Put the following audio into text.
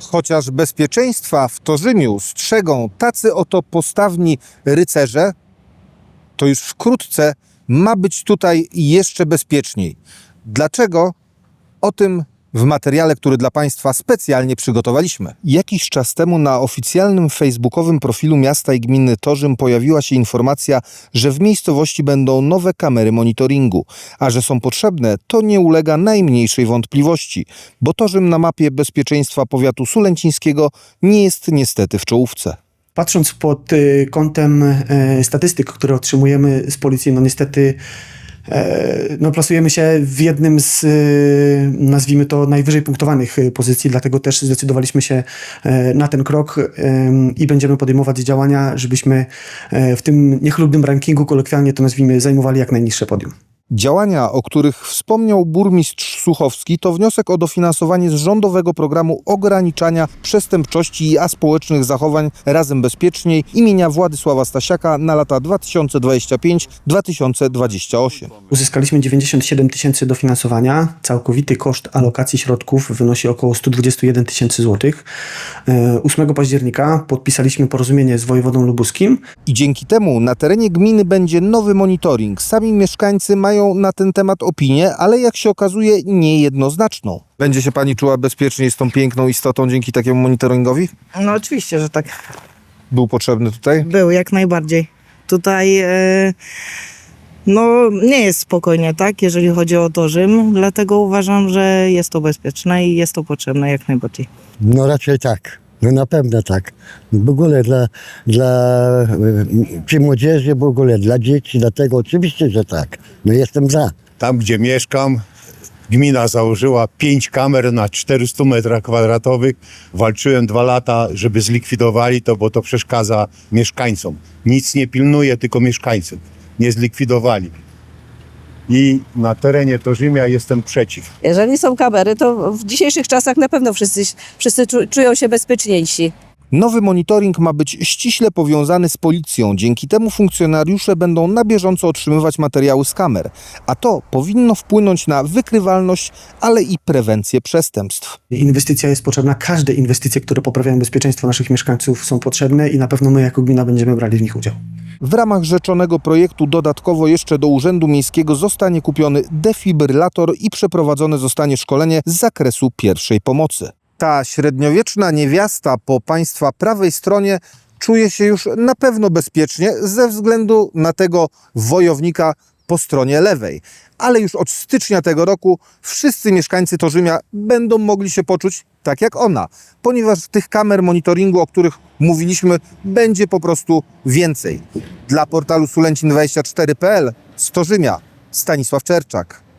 Chociaż bezpieczeństwa w Torzymiu strzegą tacy oto postawni rycerze, to już wkrótce ma być tutaj jeszcze bezpieczniej. Dlaczego? O tym w materiale, który dla Państwa specjalnie przygotowaliśmy. Jakiś czas temu na oficjalnym facebookowym profilu miasta i gminy Torzym pojawiła się informacja, że w miejscowości będą nowe kamery monitoringu, a że są potrzebne, to nie ulega najmniejszej wątpliwości, bo Torzym na mapie bezpieczeństwa powiatu sulęcińskiego nie jest niestety w czołówce. Patrząc pod y, kątem e, statystyk, które otrzymujemy z policji, no niestety no plasujemy się w jednym z, y, nazwijmy to, najwyżej punktowanych y, pozycji, dlatego też zdecydowaliśmy się e, na ten krok em, i będziemy podejmować działania, żebyśmy e, w tym niechlubnym rankingu, kolokwialnie to nazwijmy, zajmowali jak najniższe podium. Działania, o których wspomniał burmistrz Suchowski, to wniosek o dofinansowanie z rządowego programu ograniczania przestępczości i aspołecznych zachowań Razem Bezpieczniej imienia Władysława Stasiaka na lata 2025-2028. Uzyskaliśmy 97 tysięcy dofinansowania. Całkowity koszt alokacji środków wynosi około 121 tysięcy złotych. E, 8 października podpisaliśmy porozumienie z wojewodą lubuskim. I dzięki temu na terenie gminy będzie nowy monitoring. Sami mieszkańcy mają na ten temat opinię, ale jak się okazuje niejednoznaczną. Będzie się pani czuła bezpiecznie z tą piękną istotą dzięki takiemu monitoringowi? No oczywiście, że tak. Był potrzebny tutaj? Był jak najbardziej. Tutaj e, no nie jest spokojnie, tak, jeżeli chodzi o to Rzym, dlatego uważam, że jest to bezpieczne i jest to potrzebne jak najbardziej. No raczej tak. No na pewno tak. W ogóle dla, dla y, młodzieży, w ogóle dla dzieci, dlatego oczywiście, że tak. No jestem za. Tam, gdzie mieszkam, gmina założyła pięć kamer na 400 metrach kwadratowych. Walczyłem dwa lata, żeby zlikwidowali to, bo to przeszkadza mieszkańcom. Nic nie pilnuje, tylko mieszkańców. Nie zlikwidowali. I na terenie Torzymia jestem przeciw. Jeżeli są kamery, to w dzisiejszych czasach na pewno wszyscy, wszyscy czu- czują się bezpieczniejsi. Nowy monitoring ma być ściśle powiązany z policją. Dzięki temu funkcjonariusze będą na bieżąco otrzymywać materiały z kamer, a to powinno wpłynąć na wykrywalność, ale i prewencję przestępstw. Inwestycja jest potrzebna. Każde inwestycje, które poprawiają bezpieczeństwo naszych mieszkańców są potrzebne i na pewno my jako gmina będziemy brali w nich udział. W ramach rzeczonego projektu dodatkowo jeszcze do Urzędu Miejskiego zostanie kupiony defibrylator i przeprowadzone zostanie szkolenie z zakresu pierwszej pomocy. Ta średniowieczna niewiasta po państwa prawej stronie czuje się już na pewno bezpiecznie ze względu na tego wojownika po stronie lewej. Ale już od stycznia tego roku wszyscy mieszkańcy Torzymia będą mogli się poczuć tak jak ona, ponieważ tych kamer monitoringu, o których mówiliśmy, będzie po prostu więcej. Dla portalu Sulęcin24.pl z Torzymia Stanisław Czerczak.